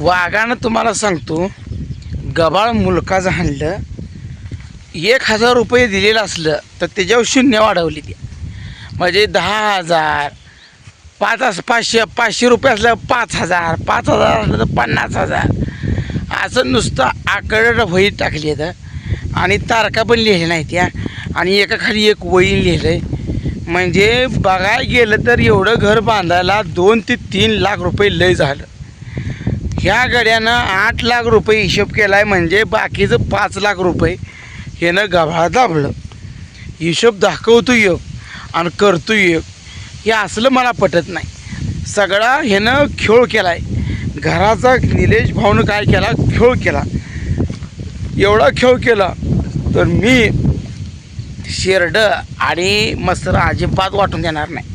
वाघानं तुम्हाला सांगतो गबाळ मुलकाचं हाणलं एक हजार रुपये दिलेलं असलं तर त्याच्यावर शून्य वाढवली ती. म्हणजे दहा हजार पाच पाचशे पाचशे रुपये असलं पाच हजार पाच हजार असलं तर पन्नास हजार. असं नुसतं आकडं वही टाकली आहेत. आणि तारखा पण लिहिल्या नाही त्या आणि एका खाली एक वही लिहिलं आहे म्हणजे बघायला गेलं तर एवढं घर बांधायला दोन ते तीन लाख रुपये लय झालं. ह्या गड्यानं आठ लाख रुपये हिशोब केला आहे म्हणजे बाकीचं पाच लाख रुपये ह्यानं गभाळ दाबलं. हिशोब दाखवतो योग आणि करतो योग हे असलं मला पटत नाही. सगळा ह्यानं खेळ केला आहे घराचा निलेश भाऊनं काय केला? खेळ केला. एवढा खेळ केला तर मी शेरड आणि मस्तर अजिबात वाटून देणार नाही.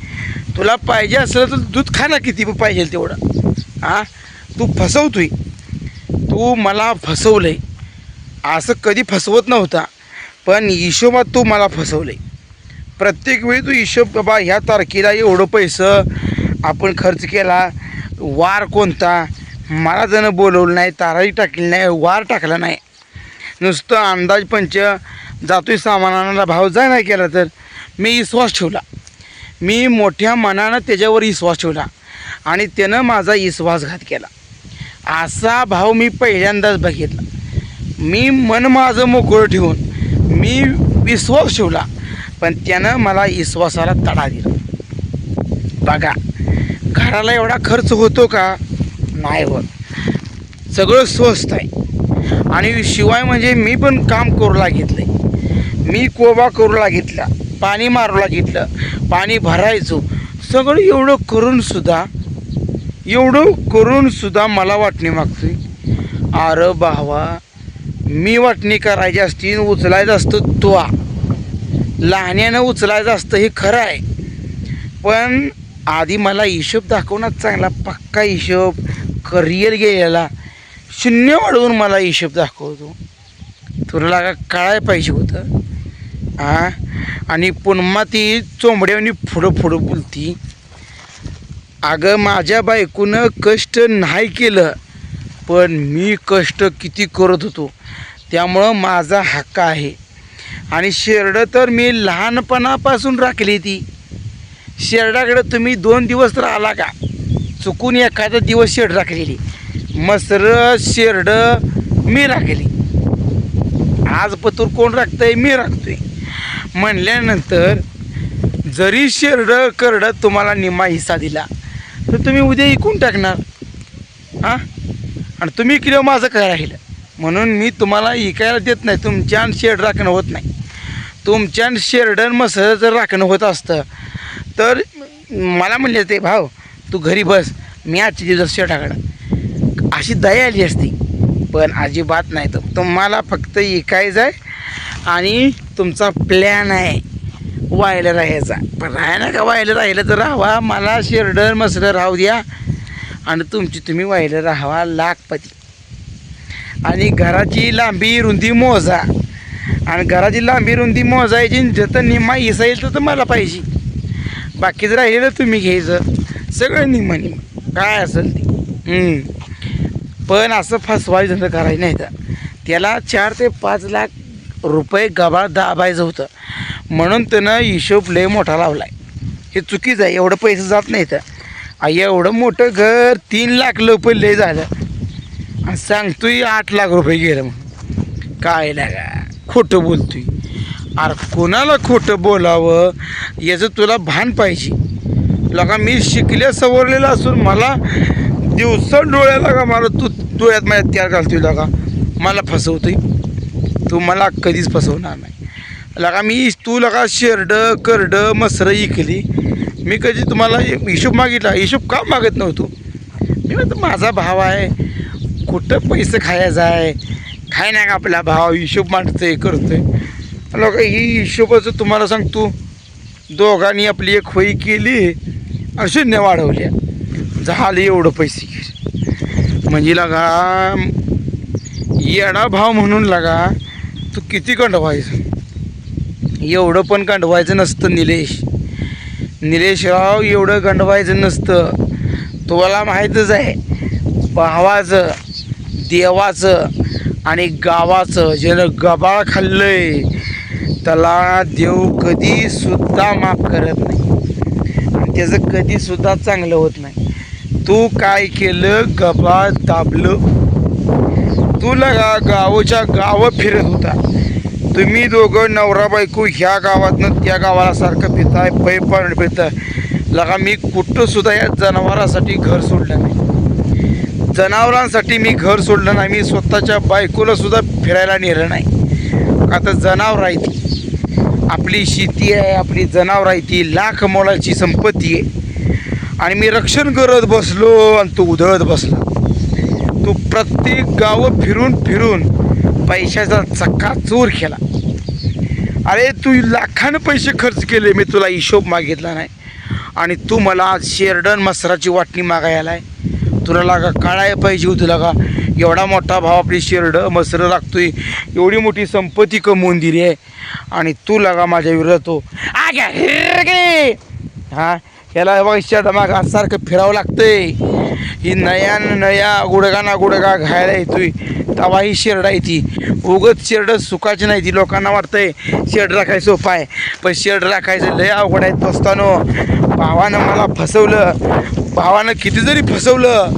तुला पाहिजे असलं तर दूध खाणं किती पाहिजे तेवढं. हां? तू फसवतोय. तू मला फसवलं आहे असं कधी फसवत नव्हता पण हिशोबात तू मला फसवलंय. प्रत्येक वेळी तू हिशोब बाबा ह्या तारखेला एवढं पैसं आपण खर्च केला वार कोणता? मला जण बोलवलं नाही ताराही टाकली नाही वार टाकला नाही. नुसतं अंदाज पंच जातोय सामानाला भाव जाय नाही केला तर मी विश्वास ठेवला. मी मोठ्या मनानं त्याच्यावर विश्वास ठेवला आणि त्यानं माझा विश्वासघात केला. असा भाव मी पहिल्यांदाच बघितला. मी मन माझं मोकळं ठेवून मी विश्वास ठेवला पण त्यानं मला विश्वासाला तडा दिला. बघा घराला एवढा खर्च होतो का? नाही होत. सगळं स्वस्त आहे. आणि शिवाय म्हणजे मी पण काम करू लागितलं मी कोबा करू लागितला पाणी मारू लागितलं पाणी भरायचो. सगळं एवढं करूनसुद्धा एवढं करून सुद्धा मला वाटणी मागतोय. अरे भावा मी वाटणी करायची असती आणि उचलायचं असतं त्वा लहान्यानं उचलायचं असतं हे खरं आहे. पण आधी मला हिशोब दाखवणं चांगला पक्का हिशोब करिअर गेलेला शून्य वाढवून मला हिशोब दाखवतो. तुला लागा कळाय पाहिजे होतं. हां आणि पुन्हा ती चोंबड्यावनी फुडं फुडं बोलती. अगं माझ्या बायकोनं कष्ट नाही केलं पण मी कष्ट किती करत होतो त्यामुळं माझा हक्क आहे. आणि शेरडं तर मी लहानपणापासून राखली ती शेरडाकडं तुम्ही दोन दिवस तर आला का? चुकून एखादा दिवस शेड राखलेली. मसर शेरडं मी राखली. आज पतूर कोण राखतंय? मी राखतोय. म्हणल्यानंतर जरी शेरडं करडं तुम्हाला निम्मा हिस्सा दिला तर तुम्ही उद्या इकून टाकणार. हां? आणि तुम्ही किलो माझं काय राहिलं? म्हणून मी तुम्हाला इकायला देत नाही. तुमच्यान शेड राखणं होत नाही. तुमच्यान शेरडन मसं जर राखणं होत असतं तर मला म्हणले ते भाव तू घरी बस. मी आजची शेड शेटाकडं अशी दया आली असती. पण अजिबात नाही. तर तुम्हाला फक्त इकायचं आहे आणि तुमचा प्लॅन आहे. व्हायला राहायचा. पण राहायला का व्हायला राहिलं तर राहावा. मला शेरडर मसरं राहू द्या. आणि तुमची तुम्ही व्हायला राहावा लाखपती. आणि घराची लांबी रुंदी मोजा. आणि घराची लांबी रुंदी मोजायची जतं निम्मा इसाईल तर मला पाहिजे. बाकीच राहिलेलं तुम्ही घ्यायचं. सगळं निम्मा निम्मा. काय असेल ते. पण असं फसवायचं धंदा करायचं नाही तर. त्याला चार ते पाच लाख रुपये गबाळ दाबायचं होतं. म्हणून त्यानं हिशोब लय मोठा लावला आहे हे चुकीचं आहे एवढं पैसे जात नाही तर एवढं मोठं घर तीन लाख रुपये लय झालं. आणि सांगतोय आठ लाख रुपये गेलं म्हणून. काय लागा खोटं बोलतोय. अरे कोणाला खोटं बोलावं? याचं तुला भान पाहिजे. लगा मी शिकल्या सवरलेलं असून मला दिवसा डोळ्याला का मला तू डोळ्यात माझ्या त्यार घालतोय लगा मला फसवतोय. तू मला कधीच फसवणार नाही. लगा मी तू लगा शेरड करड मसरं इकली. मी कधी तुम्हाला हिशोब मागितला? हिशोब का मागत नव्हतो? मी म्हणतो माझा भाव आहे. कुठं पैसे खायचा आहे खाय नाही का आपला भाव? हिशोब मांडतोय करतोय. लोक ही हिशोबाचं तुम्हाला सांगतो. दोघांनी आपली एक होई केली आणि शून्य वाढवल्या. झाले एवढं पैसे म्हणजे लगा येडा भाव म्हणून लागा तू किती गंडवायचं? एवढं पण गंडवायचं नसतं निलेश. निलेशराव एवढं गंडवायचं नसतं. तुम्हाला माहीतच आहे भावाचं देवाचं आणि गावाचं ज्यानं गबाळ खाल्लंय त्याला देव कधीसुद्धा माफ करत नाही. आणि त्याचं कधीसुद्धा चांगलं होत नाही. तू काय केलं? गबाळ दाबलं. तू लगा गावच्या गावं फिरत होता. तुम्ही दोघं नवरा बायको ह्या गावातनं त्या गावाला सारखं पिताय पै पण फिरताय. लगा मी कुठंसुद्धा या जनावरासाठी घर सोडलं नाही. जनावरांसाठी मी घर सोडलं नाही मी स्वतःच्या बायकोला सुद्धा फिरायला नेलं नाही. आता जनावर आहे ती आपली शेती आहे आपली जनावर आहे ती लाख मोलाची संपत्ती आहे. आणि मी रक्षण करत बसलो आणि तू उधळत बसला. तू प्रत्येक गावं फिरून फिरून पैशाचा चक्का चोर केला. अरे तू लाखानं पैसे खर्च केले मी तुला हिशोब मागितला नाही. आणि तू मला आज शेरडन मसराची वाटणी मागायला आहे तुला लागा काळाय पाहिजे होती लागा. एवढा मोठा भाव आपली शेरड मसरं लागतोय एवढी मोठी संपत्ती कमवून दिली आहे. आणि तू लागा माझ्या विरोधात हो आग्या हा याला बघ शेरड सारखं फिरावं लागतंय. ही नया नया गुडगा ना गुडगा घायला येतोय. तवा ही शेरडा आहे ती. उगत शेरड सुखाची नाही ती. लोकांना वाटतंय शेड राखायचं सोपं आहे. पण शेड राखायचं लय अवघड आहे दोस्तानो. भावानं मला फसवलं. भावानं किती जरी फसवलं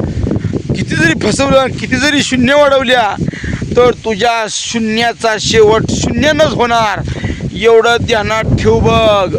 किती जरी फसवलं किती जरी शून्य वाढवल्या तर तुझ्या शून्याचा शेवट शून्यानंच होणार. एवढं ध्यानात ठेव बघ.